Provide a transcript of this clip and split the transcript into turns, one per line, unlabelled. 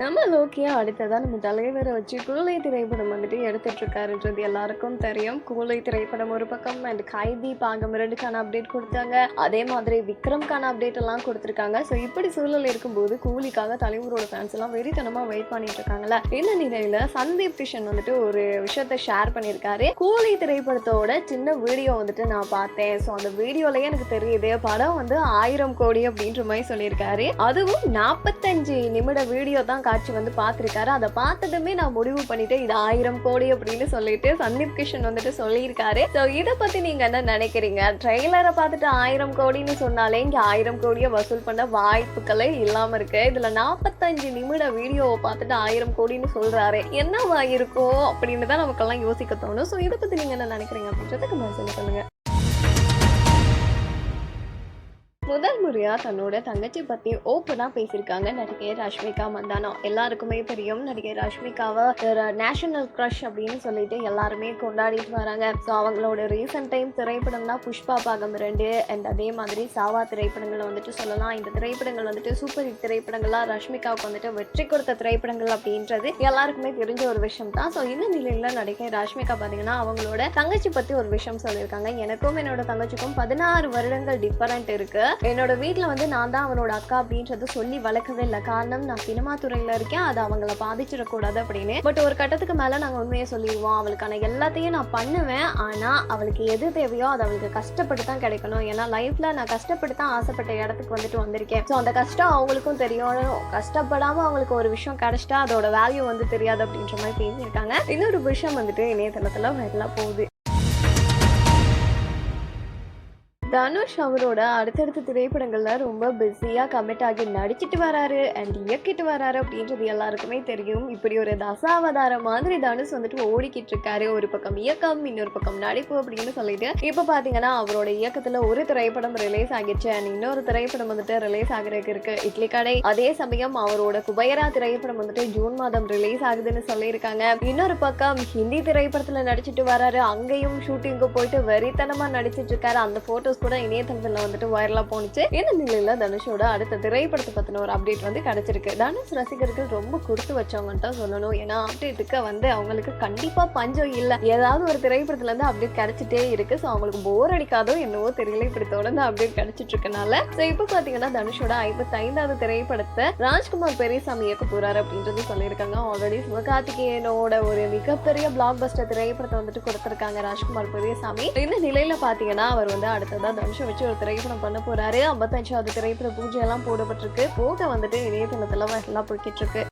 நம்ம லோக்கியா அடுத்ததான் நம்ம தலைவரை வச்சு கூலை திரைப்படம் வந்துட்டு எடுத்துட்டுருக்காருன்றது எல்லாருக்கும் தெரியும். கூலை திரைப்படம் ஒரு பக்கம் அண்ட் கைதி பாகம் ரெண்டுக்கான அப்டேட் கொடுத்தாங்க. அதே மாதிரி விக்ரம்கான அப்டேட் எல்லாம் கொடுத்துருக்காங்க. ஸோ இப்படி சூழல் இருக்கும்போது கூலிக்காக தலைவரோட ஃபேன்ஸ் எல்லாம் வெறித்தனமாக வெயிட் பண்ணிட்டு இருக்காங்கல்ல இந்த நிலையில சந்தீப் கிஷன் வந்துட்டு ஒரு விஷயத்த ஷேர் பண்ணியிருக்காரு. கூலி திரைப்படத்தோட சின்ன வீடியோ வந்துட்டு நான் பார்த்தேன். ஸோ அந்த வீடியோலயே எனக்கு தெரியுது படம் வந்து ஆயிரம் கோடி அப்படின்ற மாதிரி சொல்லியிருக்காரு. அதுவும் நாற்பத்தஞ்சு நிமிட வீடியோ தான் காட்சி வந்து பார்த்துருக்காரு. அதை பார்த்ததுமே நான் முடிவு பண்ணிட்டேன். இது ஆயிரம் கோடி அப்படின்னு சொல்லிட்டு சந்தீப் கிஷன் வந்துட்டு சொல்லியிருக்காரு. ஸோ இதை பற்றி நீங்கள் என்ன நினைக்கிறீங்க? ட்ரெய்லரை பார்த்துட்டு ஆயிரம் கோடின்னு சொன்னாலே இங்கே ஆயிரம் கோடியை வசூல் பண்ண வாய்ப்புகளே இல்லாமல் இருக்கு. இதில் நாற்பத்தஞ்சு நிமிட வீடியோவை பார்த்துட்டு ஆயிரம் கோடின்னு சொல்கிறாரு என்னவா இருக்கும் அப்படின்னு தான் நமக்கெல்லாம் யோசிக்க தோணும். ஸோ இதை பற்றி நீங்கள் என்ன நினைக்கிறீங்க அப்படின்றதுக்கு நான் சொல்லி முதல் முறையாக தன்னோட தங்கச்சி பற்றி ஓப்பனாக பேசியிருக்காங்க நடிகை ரஷ்மிகா மந்தானா. எல்லாருக்குமே தெரியும் நடிகை ரஷ்மிகாவை நேஷனல் க்ரஷ் அப்படின்னு சொல்லிட்டு எல்லாருமே கொண்டாடிட்டு வராங்க. ஸோ அவங்களோட ரீசெண்ட் டைம் திரைப்படம்னா புஷ்பா பாகம் ரெண்டு அண்ட் அதே மாதிரி சாவா திரைப்படங்களை வந்துட்டு சொல்லலாம். இந்த திரைப்படங்கள் வந்துட்டு சூப்பர் ஹிட் திரைப்படங்களாக ரஷ்மிகாவுக்கு வந்துட்டு வெற்றி கொடுத்த திரைப்படங்கள் அப்படின்றது எல்லாருக்குமே தெரிஞ்ச ஒரு விஷயம் தான். ஸோ இந்த நிலையில் நடிகை ரஷ்மிகா பார்த்தீங்கன்னா அவங்களோட தங்கச்சி பற்றி ஒரு விஷயம் சொல்லியிருக்காங்க. எனக்கும் என்னோட தங்கச்சிக்கும் பதினாறு வருடங்கள் டிஃபரெண்ட் இருக்குது என்னோட வீட்டில் வந்து நான் தான் அவனோட அக்கா அப்படின்றத சொல்லி வளர்க்கவே இல்லை. காரணம் நான் சினிமா துறையில் இருக்கேன். அது அவங்கள பாதிச்சிடக்கூடாது அப்படின்னு. பட் ஒரு கட்டத்துக்கு மேலே நாங்கள் உண்மையை சொல்லிடுவோம். அவளுக்கான எல்லாத்தையும் நான் பண்ணுவேன். ஆனால் அவளுக்கு எது தேவையோ அது அவளுக்கு கஷ்டப்பட்டு தான் கிடைக்கணும். ஏன்னா லைஃப்பில் நான் கஷ்டப்பட்டு தான் ஆசைப்பட்ட இடத்துக்கு வந்துட்டு வந்திருக்கேன். ஸோ அந்த கஷ்டம் அவங்களுக்கும் தெரியும். கஷ்டப்படாமல் அவங்களுக்கு ஒரு விஷயம் கிடச்சிட்டா அதோட வேல்யூ வந்து தெரியாது அப்படின்ற மாதிரி பேசியிருக்காங்க. இன்னொரு விஷயம் வந்துட்டு இணையதளத்தில் வரலாம் போகுது. தனுஷ் அவரோட அடுத்தடுத்த திரைப்படங்கள்ல ரொம்ப பிஸியா கமிட் ஆகி நடிச்சிட்டு வராரு அண்ட் இயக்கிட்டு வராரு அப்படின்றது எல்லாருக்குமே தெரியும். இப்படி ஒரு தசாவதாரம் மாதிரி தனுஷ் வந்துட்டு ஓடிக்கிட்டு இருக்காரு. ஒரு பக்கம் இயக்கம் இன்னொரு பக்கம் நடிப்பு அப்படின்னு சொல்லிட்டு. இப்போ பாத்தீங்கன்னா அவரோட இயக்கத்துல ஒரு திரைப்படம் ரிலீஸ் ஆகிடுச்சு அண்ட் இன்னொரு திரைப்படம் வந்துட்டு ரிலீஸ் ஆகிறதுக்கு இருக்கு. இட்லி கடை. அதே சமயம் அவரோட குபேரா திரைப்படம் வந்துட்டு ஜூன் மாதம் ரிலீஸ் ஆகுதுன்னு சொல்லியிருக்காங்க. இன்னொரு பக்கம் ஹிந்தி திரைப்படத்துல நடிச்சிட்டு வராரு. அங்கேயும் ஷூட்டிங்க்கு போயிட்டு வெறித்தனமா நடிச்சிட்டு இருக்காரு. அந்த கூட இணையதளத்தில் வந்துட்டு வைரலாக போனுச்சு இந்த நிலையில் தனுஷோட அடுத்த திரைப்படத்தை பற்றின ஒரு அப்டேட் வந்து கிடச்சிருக்கு. தனுஷ் ரசிகர்கள் ரொம்ப கொடுத்து வச்சவங்கன்னு தான் சொல்லணும். ஏன்னா அப்டேட்டுக்கு வந்து அவங்களுக்கு கண்டிப்பாக பஞ்சம் இல்லை. ஏதாவது ஒரு திரைப்படத்துலேருந்து அப்டேட் கிடச்சிட்டே இருக்கு. ஸோ அவங்களுக்கு போர் அடிக்காதோ என்னவோ தெரியல. இப்படி தொடர்ந்து அப்டேட் கிடச்சிட்டு இருக்கனால. ஸோ இப்போ பார்த்தீங்கன்னா தனுஷோட ஐம்பத்தி ஐந்தாவது திரைப்படத்தை ராஜ்குமார் பெரியசாமி இயக்க போறாரு அப்படின்றது சொல்லியிருக்காங்க. ஆல்ரெடி சிவகார்த்திகேயனோட ஒரு மிகப்பெரிய பிளாக் பஸ்டர் திரைப்படத்தை வந்துட்டு கொடுத்துருக்காங்க ராஜ்குமார் பெரியசாமி. இந்த நிலையில் பார்த்தீங்கன்னா அவர் வந்து அடுத்ததாக அடுத்ததா நிமிஷம் வச்சு ஒரு திரைப்படம் பண்ண போறாரு. ஐம்பத்தஞ்சாவது திரைப்பட பூஜை எல்லாம் போடப்பட்டிருக்கு. போட்டோ வந்துட்டு இணையதளத்துல எல்லாம் போய்கிட்டு இருக்கு